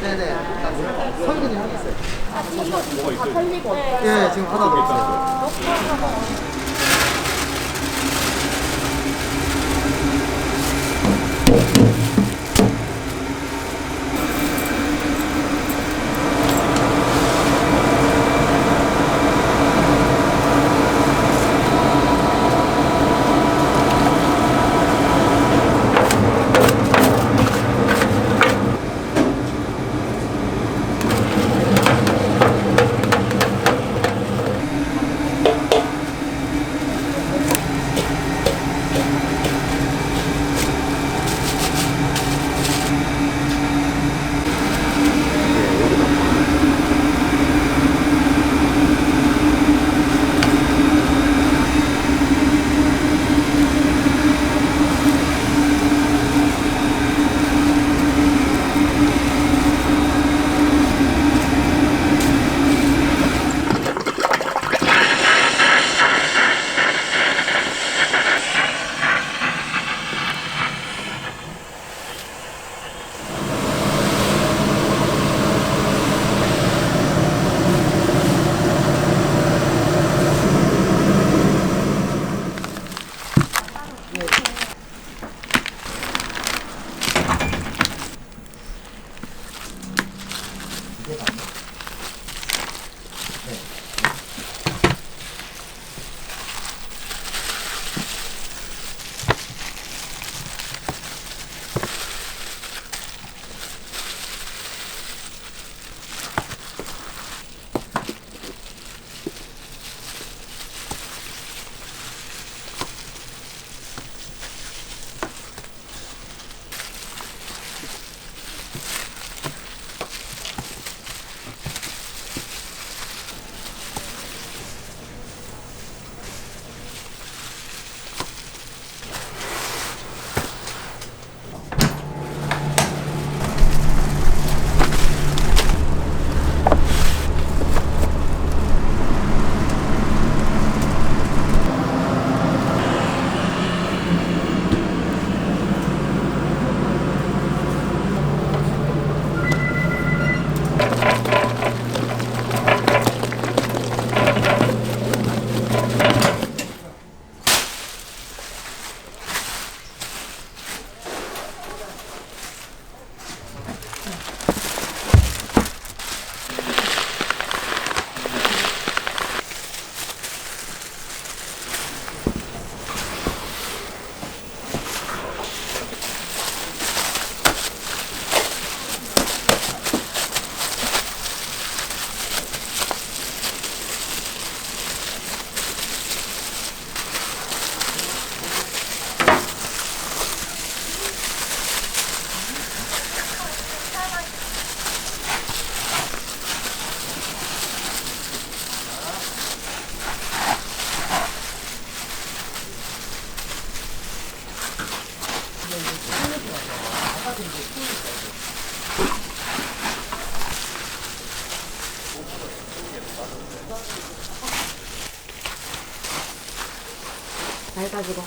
네네. 설기는 향이 있어요. 아, 지금 다 살리고. 예, 지금 하나도 없어요. 맑아지고.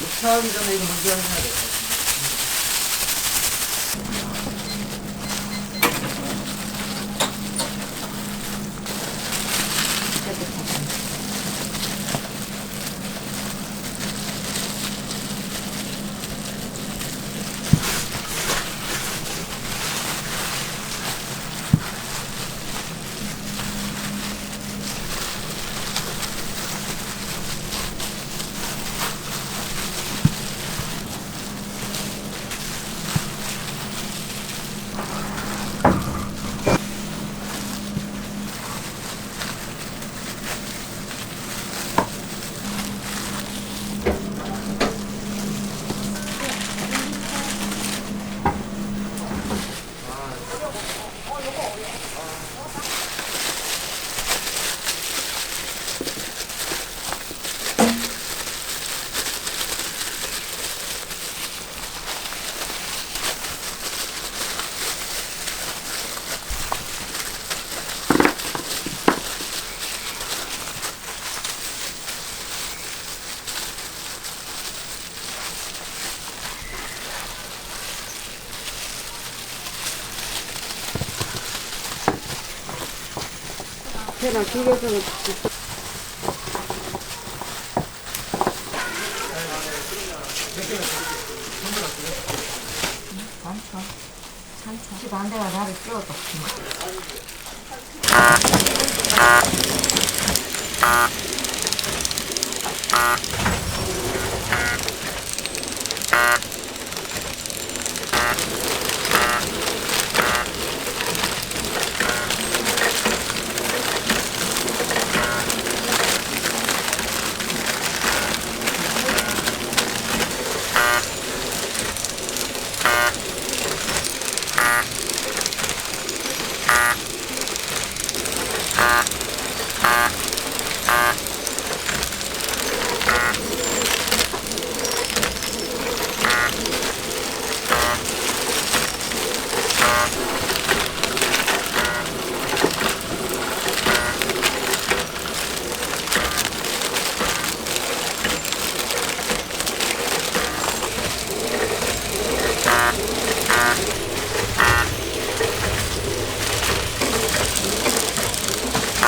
녹차하기 전에 이거 먼저 해야 돼 밑에만 비벼주면 집 안대가 나를 끼워도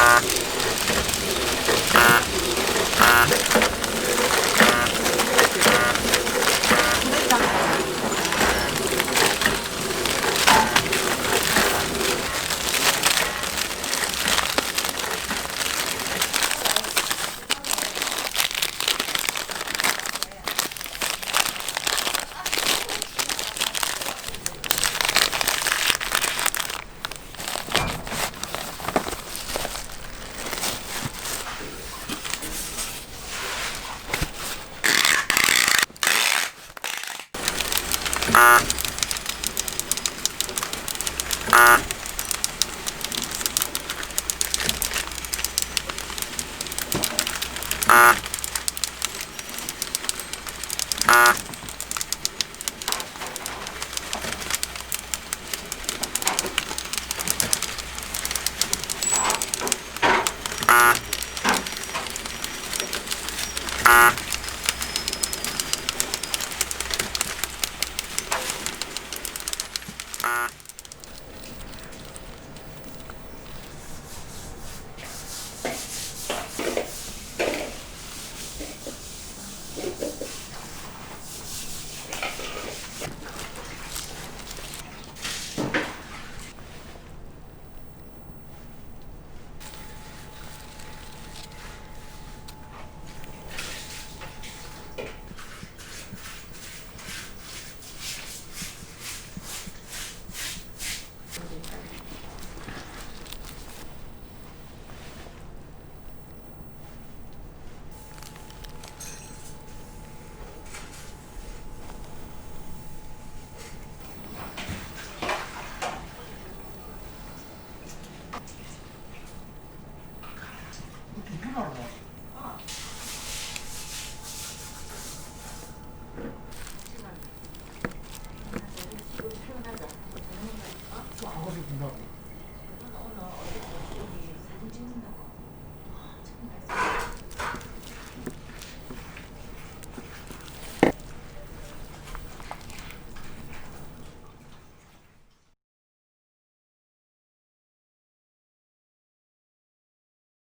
Bye. Ah.